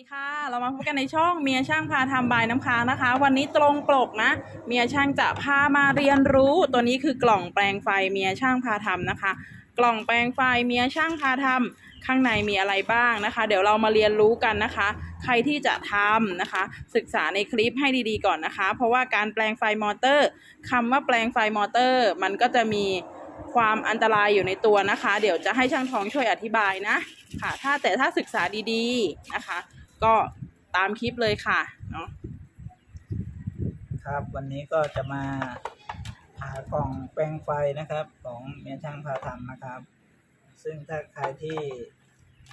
ดีค่ะ เรามาพบกันในช่องเมียช่างพาทำบายน้ำค้างนะคะ วันนี้ตรงปกนะ เมียช่างจะพามาเรียนรู้ ตัวนี้คือกล่องแปลงไฟเมียช่างพาทำนะคะ กล่องแปลงไฟเมียช่างพาทำข้างในมีอะไรบ้างนะคะ เดี๋ยวเรามาเรียนรู้กันนะคะ ใครที่จะทำนะคะ ศึกษาในคลิปให้ดีๆก่อนนะคะ เพราะว่าการแปลงไฟมอเตอร์คำว่าแปลงไฟมอเตอร์ มันก็จะมีความอันตรายอยู่ในตัวนะคะ เดี๋ยวจะให้ช่างทองช่วยอธิบายนะค่ะถ้าแต่ถ้าศึกษาดีๆนะคะ ก็ตามคลิปเลยค่ะเนาะครับ วันนี้ก็จะมาหากล่องแปลงไฟนะครับ ของเมียช่างพาทำนะครับ ซึ่งถ้าใครที่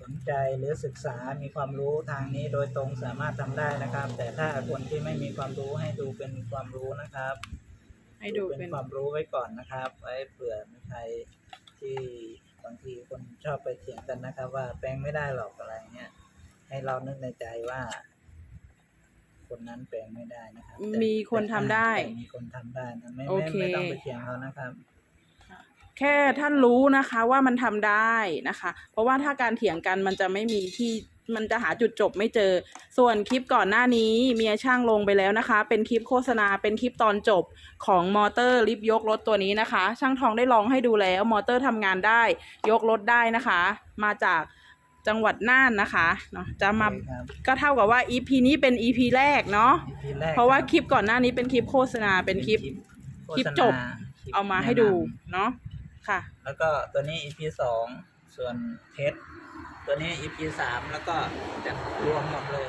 สนใจหรือศึกษา มีความรู้ทางนี้โดยตรงสามารถทำได้นะครับ แต่ถ้าคนที่ไม่มีความรู้ให้ดูเป็นความรู้นะครับ ให้ดูเป็เป็นนความรู้ไว้ก่อนนะครับ ไว้เผื่อมีใครที่บางทีคนชอบไปเถียงกันนะครับ ว่าแปลงไม่ได้หรอกอะไรเงี้ย ให้เรานึกในใจว่า คนนั้นแปลงไม่ได้นะครับแต่มีคนทำได้แต่มีคนทำได้นะไม่โอไม่เค ไม่ต้องไปเถียงเขานะครับ แค่ท่านรู้นะคะว่ามันทำได้นะคะ เพราะว่าถ้าการเถียงกันมันจะไม่มีที่มันจะหาจุดจบไม่เจอ ส่วนคลิปก่อนหน้านี้เมียช่างลงไปแล้วนะคะ เป็นคลิปโฆษณาเป็นคลิปตอนจบของมอเตอร์ลิฟต์ยกรถตัวนี้นะคะ ช่างทองได้ลองให้ดูแล้ว มอเตอร์ทำงานได้ ยกรถได้นะคะ มาจาก จังหวัดน่านนะคะเนาะจะมาโอเคครับก็เท่ากับว่า EP นี้เป็น EP แรกเนาะ EP แกเพราะว่าบคลิปก่อนหน้านี้เป็นคลิปโฆษณาเป็นคลิปคลิปโฆษณาจบคลิปเอามาให้ดูแนะนเนาะค่ะำแล้วก็ตัวนี้ EP สองส่วนเทสตัวนี้ EP สามแล้วก็จะรวมหมดเลย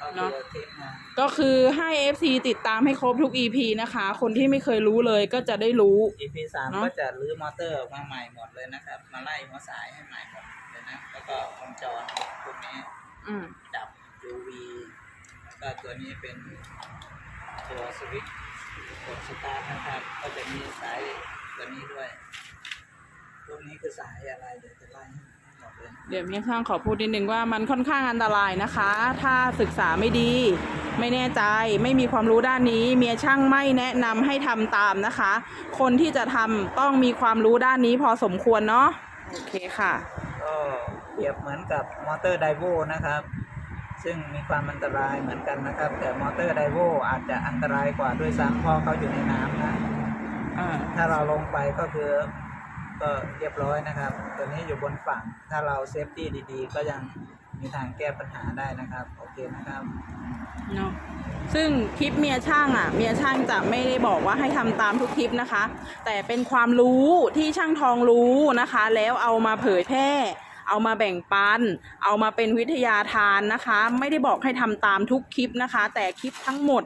ก็เนอะคือเทปมาก็คือให้ FC ติดตามให้ครบทุก EP นะคะ คนที่ไม่เคยรู้เลยก็จะได้รู้ EP สามเนอะก็จะรื้อมอเตอร์ออกมาใหม่หมดเลยนะครับ มาไล่หัวสายให้ใหม่หมดเลย นะ แล้วก็วงจรพวกนี้อืมดับ UV แล้วก็ตัวนี้เป็นตัวสวิตช์กดสตาร์ทนะครับ ก็จะมีสายตัวนี้ด้วย พวกนี้คือสายอะไรเดี๋ยวจะไล่ให้หมดเลยเดี๋ยวเมียช่างขอพูดนิดนึงว่ามันค่อนข้างอันตรายนะคะ ถ้าศึกษาไม่ดี ไม่แน่ใจไม่มีความรู้ด้านนี้ เมียช่างไม่แนะนำให้ทำตามนะคะ คนที่จะทำต้องมีความรู้ด้านนี้พอสมควรเนาะโอเคค่ะก็ เปรียบเหมือนกับมอเตอร์ไดโวนะครับ ซึ่งมีความอันตรายเหมือนกันนะครับ แต่มอเตอร์ไดโวอาจจะอันตรายกว่าด้วยซ้ำเพราะเขาอยู่ในน้ำนะอ่าถ้าเราลงไปก็คือก็เรียบร้อยนะครับ ตัวนี้อยู่บนฝั่ง ถ้าเราเซฟตี้ดีๆ ก็ยังมีทางแก้ปัญหาได้นะครับ โอเคนะครับเนาะซึ่งคลิปเมียช่างอะ เมียช่างจะไม่ได้บอกว่าให้ทำตามทุกคลิปนะคะ แต่เป็นความรู้ที่ช่างทองรู้นะคะ แล้วเอามาเผยแพร่ เอามาแบ่งปัน เอามาเป็นวิทยาทานนะคะ ไม่ได้บอกให้ทำตามทุกคลิปนะคะ แต่คลิปทั้งหมด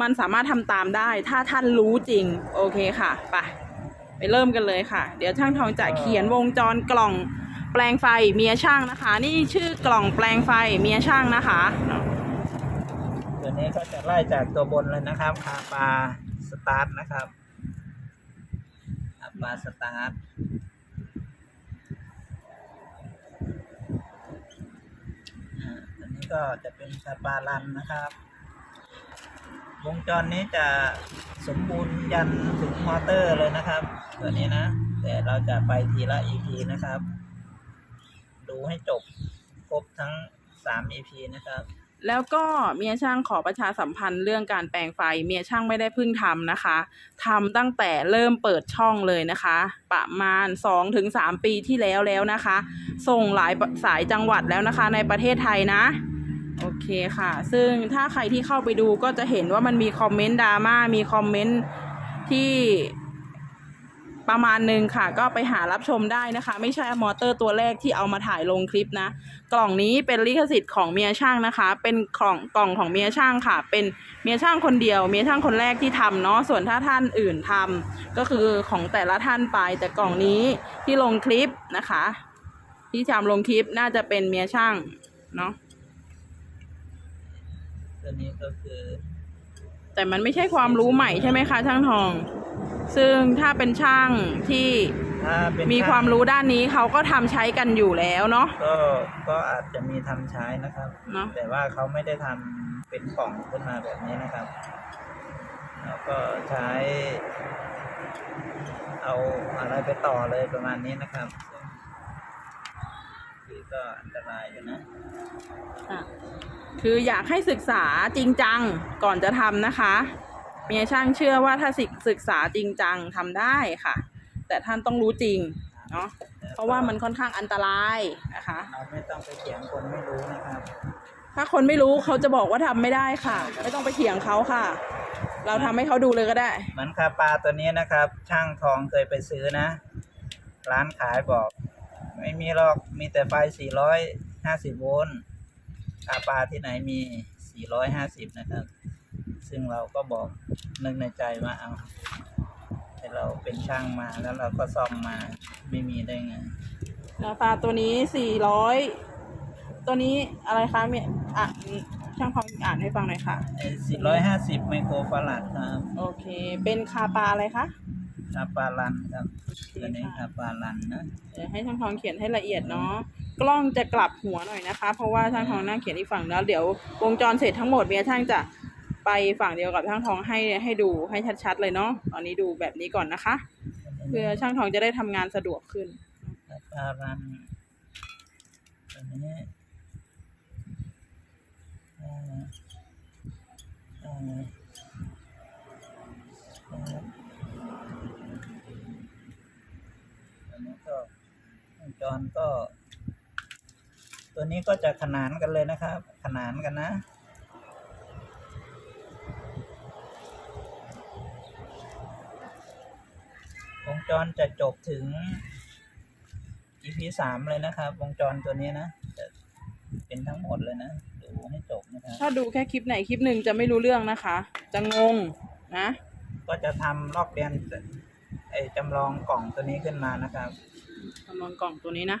มันสามารถทำตามได้ ถ้าท่านรู้จริง โอเคค่ะไปไปเริ่มกันเลยค่ะ เดี๋ยวช่างทองจะเขียนวงจรกล่องแปลงไฟเมียช่างนะคะ นี่ชื่อกล่องแปลงไฟเมียช่างนะคะเนาะตัวนี้ก็จะไล่จากตัวบนเลยนะครับคาปาสตาร์ทนะครับคาปาสตาร์ทอ่าตัวนี้ ก็จะเป็นคาปารันนะครับ วงจรนี้จะสมบูรณ์ยันถึงมอเตอร์เลยนะครับ ตัวนี้นะ แต่เราจะไปทีละ EP นะครับ ดูให้จบครบทั้ง 3 EP นะครับแล้วก็เมียช่างขอประชาสัมพันธ์เรื่องการแปลงไฟ เมียช่างไม่ได้เพิ่งทำนะคะทำตั้งแต่เริ่มเปิดช่องเลยนะคะ ประมาณ2ถึง3ปีที่แล้วแล้วนะคะ ส่งหลายสายจังหวัดแล้วนะคะในประเทศไทยนะ โอเคค่ะ ซึ่งถ้าใครที่เข้าไปดูก็จะเห็นว่ามันมีคอมเมนต์ดราม่า มีคอมเมนต์ที่ประมาณหนึ่งค่ะ ก็ไปหารับชมได้นะคะ ไม่ใช่มอเตอร์ตัวแรกที่เอามาถ่ายลงคลิปนะ กล่องนี้เป็นลิขสิทธิ์ของเมียช่างนะคะ เป็นของกล่องของเมียช่างค่ะ เป็นเมียช่างคนเดียว เมียช่างคนแรกที่ทำเนาะ ส่วนถ้าท่านอื่นทำก็คือของแต่ละท่านไป แต่กล่องนี้ที่ลงคลิปนะคะ ที่ทำลงคลิปน่าจะเป็นเมียช่างเนาะ ตัวนี้ก็คือ แต่มันไม่ใช่ความรู้ใหม่ใช่ไหมคะช่างทอง ซึ่งถ้าเป็นช่างที่ถ้าเป็นมีความรู้ด้านนี้เขาก็ทำใช้กันอยู่แล้วเนาะ ก็ก็อาจจะมีทำใช้นะครับ เนาะแต่ว่าเขาไม่ได้ทำเป็นกล่องขึ้นมาแบบนี้นะครับ แล้วก็ใช้ เอาอะไรไปต่อเลยประมาณนี้นะครับโอเคก็อันตรายอยู่นะ ค่ะ คืออยากให้ศึกษาจริงจังก่อนจะทำนะคะ เมียช่างเชื่อว่าถ้าศึกศึกษาจริงจังทำได้ค่ะ แต่ท่านต้องรู้จริงเนาะเพราะว่ามันค่อนข้างอันตรายนะคะเราไม่ต้องไปเถียงคนไม่รู้นะครับ ถ้าคนไม่รู้เขาจะบอกว่าทำไม่ได้ค่ะ ไม่ต้องไปเถียงเขาค่ะ เราทำให้เขาดูเลยก็ได้ เหมือนคาปลาตัวนี้นะครับ ช่างทองเคยไปซื้อนะ ร้านขายบอก ไม่มีหรอกมีแต่ไฟ450โวลต์คาปลาที่ไหนมี 450 นะครับ ซึ่งเราก็บอกนึกในใจว่าเอา แต่เราเป็นช่างมาแล้วเราก็ซ่อมมาไม่มีได้ไงราคาตัวนี้สี่ร้อยตัวนี้อะไรคะเมียอะช่างทองอ่านให้ฟังหน่อยค่ะไอ้450 ไมโครฟาราดครับ โอเค เป็นคาปลาอะไรคะคาปลาลันครับโอเคตัวนี้ค่ะคาปลาลันนะเดี๋ยวให้ช่างทองเขียนให้ละเอียดเนาะ กล้องจะกลับหัวหน่อยนะคะ เพราะว่าช่างทองนั่งเขียนอีกฝั่งแล้ว เดี๋ยววงจรเสร็จทั้งหมดเมียช่างจะไปฝั่งเดียวกับช่างทองให้ให้ดูให้ชัดๆเลยเนาะตอนนี้ดูแบบนี้ก่อนนะคะ เพื่อช่างทองจะได้ทำงานสะดวกขึ้นคาปลาลันตัวนี้อ่อเอ่อเอ่อตัวนี้ก็วงจรก็ ตัวนี้ก็จะขนานกันเลยนะครับ ขนานกันนะวงจรจะจบถึง EP สามเลยนะครับ วงจรตัวนี้นะจะเป็นทั้งหมดเลยนะ ดูให้จบนะครับ ถ้าดูแค่คลิปไหนคลิปหนึ่งจะไม่รู้เรื่องนะคะ จะงงนะ ก็จะทำลอกเรียนไอ้จำลองกล่องตัวนี้ขึ้นมานะครับจำลองกล่องตัวนี้นะ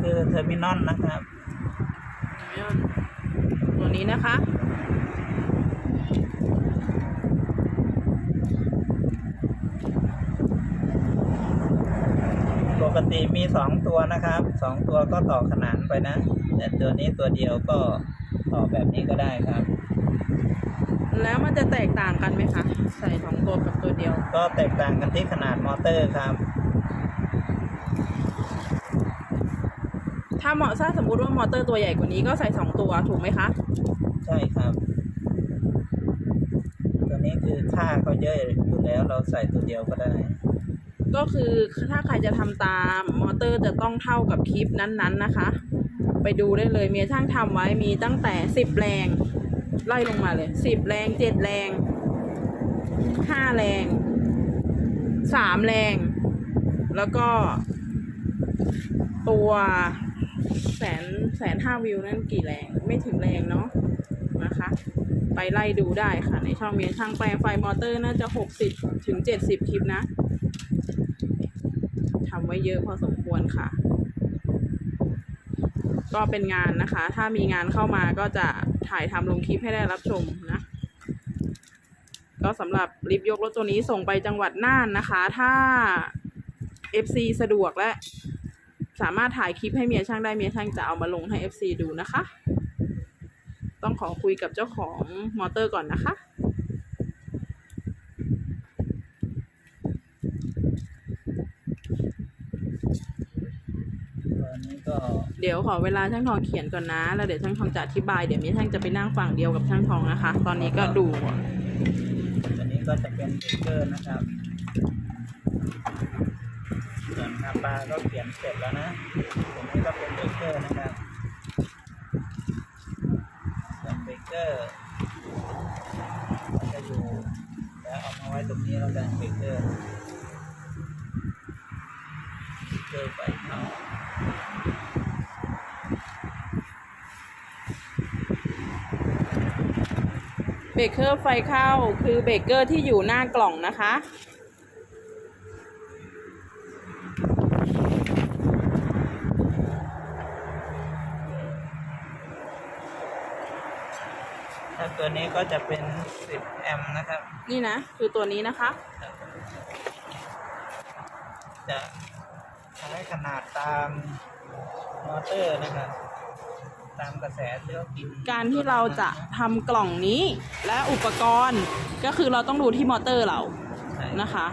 คือเทอร์มินอลนะครับตัวนี้นะคะปกติมีสองตัวนะครับสองตัวก็ต่อขนานไปนะ แต่ตัวนี้ตัวเดียวก็ต่อแบบนี้ก็ได้ครับ แล้วมันจะแตกต่างกันไหมคะ ใส่สองตัวกับตัวเดียว ก็แตกต่างกันที่ขนาดมอเตอร์ครับ ถ้าเหมาะถ้าสมมุติว่ามอเตอร์ตัวใหญ่กว่านี้ก็ใส่สองตัวถูกไหมคะ ใช่ครับ ตัวนี้คือค่าเขาเยอะอยู่แล้วเราใส่ตัวเดียวก็ได้ ก็คือถ้าใครจะทำตามมอเตอร์จะต้องเท่ากับคลิปนั้นๆนะคะ ไปดูได้เลยเมียช่างทำไว้มีตั้งแต่สิบแรง ไล่ลงมาเลยสิบแรงเจ็ดแรงห้าแรงสามแรง แล้วก็ตัว แสนแสนห้าวิวนั่นกี่แรงไม่ถึงแรงเนาะนะคะ ไปไล่ดูได้ค่ะ ในช่องเมียช่างแปลงไฟมอเตอร์น่าจะหกสิบถึงเจ็ดสิบคลิปนะทำไว้เยอะพอสมควรค่ะ ก็เป็นงานนะคะ ถ้ามีงานเข้ามาก็จะถ่ายทำลงคลิปให้ได้รับชมนะก็สำหรับลิฟต์ยกรถตัวนี้ส่งไปจังหวัดน่านนะคะ ถ้า FC สะดวกและ สามารถถ่ายคลิปให้เมียช่างได้เมียช่างจะเอามาลงให้ FC ดูนะคะ ต้องขอคุยกับเจ้าของมอเตอร์ก่อนนะคะเดี๋ยวขอเวลาช่างทองเขียนก่อนนะ แล้วเดี๋ยวช่างทองจะอธิบาย เดี๋ยวนี้ช่างจะไปนั่งฝั่งเดียวกับช่างทองนะคะ ตอนนี้ก็ดูก่อนตัวนี้ก็จะเป็นเบรกเกอร์นะครับ ส่วนคาก็เขียนเสร็จแล้วนะตัวนี้ก็เป็นเบเกอร์นะครับส่วนเบเกอร์จะอยู่แล้วเอามาไว้ตรงนี้แล้วกันเบเกอร์เบเกอร์ไปเข้าเบเกอร์ไฟเข้าคือเบเกอร์ที่อยู่หน้ากล่องนะคะ ถ้าตัวนี้ก็จะเป็น 10 แอมป์นะครับ นี่นะ คือตัวนี้นะคะ จะใช้ขนาดตามมอเตอร์นะครับตามกระแสที่เรากินการที่เราจะทำกล่องนี้และอุปกรณ์ก็คือเราต้องดูที่มอเตอร์เราใช่นะคะ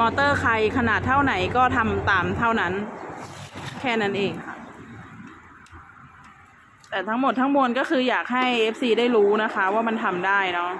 มอเตอร์ใครขนาดเท่าไหนก็ทำตามเท่านั้น แค่นั้นเองค่ะ แต่ทั้งหมดทั้งมวลก็คืออยากให้ FC ได้รู้นะคะ ว่ามันทำได้เนาะ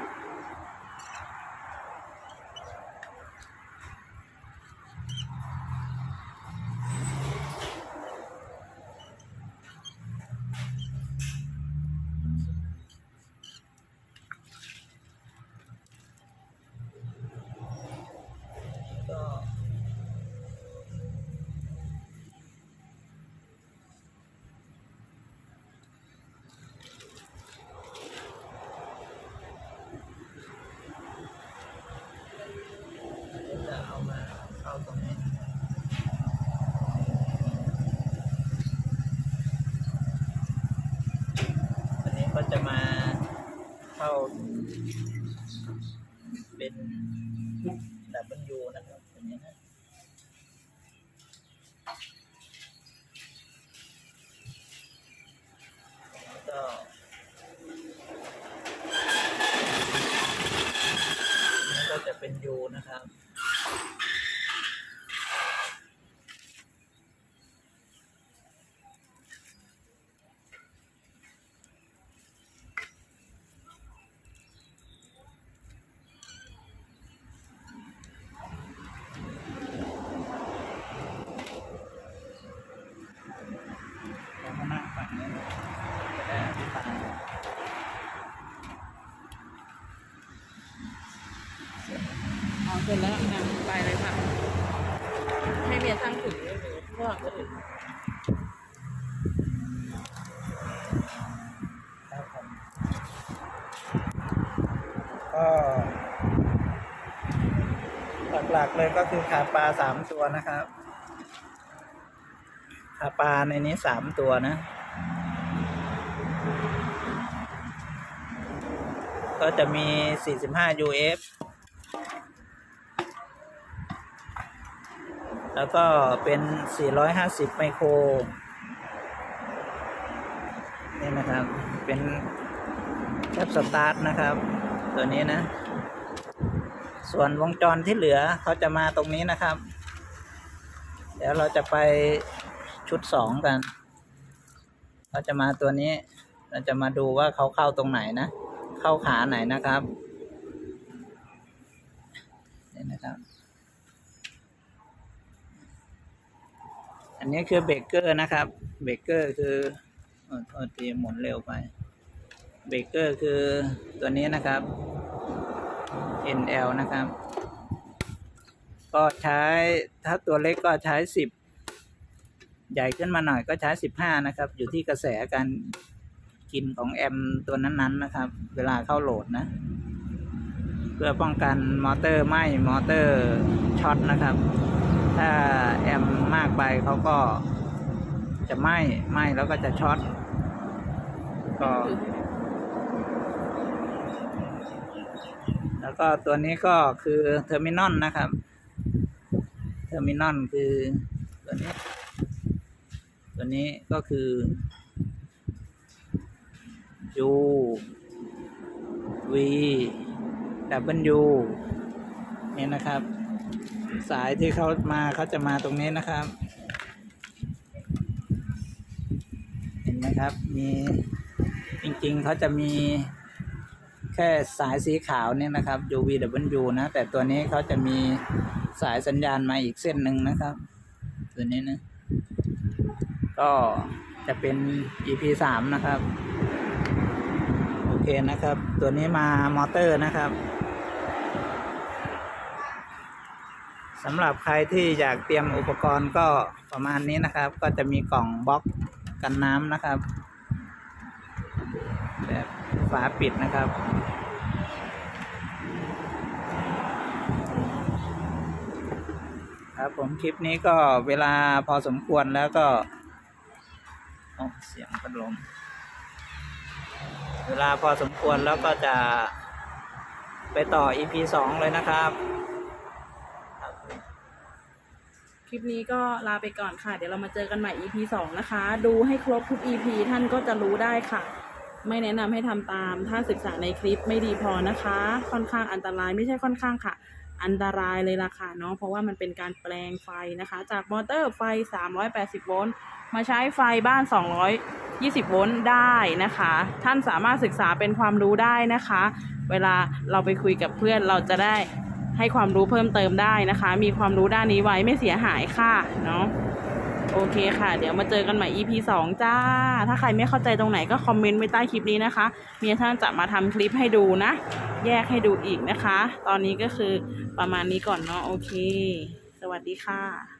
ก็จะเอามาเข้าตรงนี้ อันนี้ก็จะมา เข้า เป็นดับเบิลยูนะครับอย่างนี้นะแล้วก็ก็จะเป็นยูนะครับ เรามานั่งฝั่งนี้จะได้อธิบาย อ๋อเสร็จแล้วอะไปเลยค่ะ ให้เมียช่างถึงเลยหรือว่าก็ถึง ครับผมก็หลักๆ เลยก็คือขาปลาสามตัวนะครับขาปลาในนี้สามตัวนะก็จะมี 45 UF แล้วก็เป็น 450 ไมโคร นี่นะครับ เป็นแคปสตาร์ทนะครับ ตัวนี้นะ ส่วนวงจรที่เหลือเขาจะมาตรงนี้นะครับ เดี๋ยวเราจะไปชุดสองกันเขาจะมาตัวนี้ เราจะมาดูว่าเขาเข้าตรงไหนนะ เข้าขาไหนนะครับนี่นะครับ อันนี้คือเบรกเกอร์นะครับ เบรกเกอร์คือโอ้โทษทีหมุนเร็วไป เบรกเกอร์คือตัวนี้นะครับ NL นะครับ ก็ใช้ถ้าตัวเล็กก็ใช้ 10 ใหญ่ขึ้นมาหน่อยก็ใช้ 15 นะครับ อยู่ที่กระแสการกินของแอมตัวนั้นๆนะครับ เวลาเข้าโหลดนะ เพื่อป้องกันมอเตอร์ไหม้มอเตอร์ช็อตนะครับ ถ้าแอมมากไปเขาก็จะไหม้ไหม้แล้วก็จะช็อตก็ แล้วก็ตัวนี้ก็คือเทอร์มินอลนะครับ เทอร์มินอลคือตัวนี้ ตัวนี้ก็คือ U V W นี่นะครับ สายที่เขามาเขาจะมาตรงนี้นะครับ เห็นไหมครับ มีจริงๆเขาจะมี แค่สายสีขาวเนี่ยนะครับ UVW นะ แต่ตัวนี้เขาจะมีสายสัญญาณมาอีกเส้นหนึ่งนะครับ ตัวนี้นะ ก็จะเป็น EP สามนะครับ โอเคนะครับ ตัวนี้มามอเตอร์นะครับสำหรับใครที่อยากเตรียมอุปกรณ์ก็ประมาณนี้นะครับ ก็จะมีกล่องบล็อกกันน้ำนะครับแบบ ฝาปิดนะครับ ครับผมคลิปนี้ก็เวลาพอสมควรแล้วก็โอ้เสียงพัดลม เวลาพอสมควรแล้วก็จะไปต่อ EP สองเลยนะครับ คลิปนี้ก็ลาไปก่อนค่ะ เดี๋ยวเรามาเจอกันใหม่ EP 2นะคะ ดูให้ครบทุก EP ท่านก็จะรู้ได้ค่ะ ไม่แนะนำให้ทำตาม ถ้าศึกษาในคลิปไม่ดีพอนะคะ ค่อนข้างอันตรายไม่ใช่ค่อนข้างค่ะ อันตรายเลยล่ะค่ะเนาะเพราะว่ามันเป็นการแปลงไฟนะคะ จากมอเตอร์ไฟ 380 โวลต์มาใช้ไฟบ้าน 220 โวลต์ได้นะคะ ท่านสามารถศึกษาเป็นความรู้ได้นะคะ เวลาเราไปคุยกับเพื่อนเราจะได้ให้ความรู้เพิ่มเติมได้นะคะ มีความรู้ด้านนี้ไว้ไม่เสียหายค่ะเนาะ โอเคค่ะ เดี๋ยวมาเจอกันใหม่ EP 2 จ้า ถ้าใครไม่เข้าใจตรงไหนก็คอมเมนต์ไว้ใต้คลิปนี้นะคะ เมียท่านจะมาทำคลิปให้ดูนะ แยกให้ดูอีกนะคะ ตอนนี้ก็คือประมาณนี้ก่อนเนาะโอเค สวัสดีค่ะ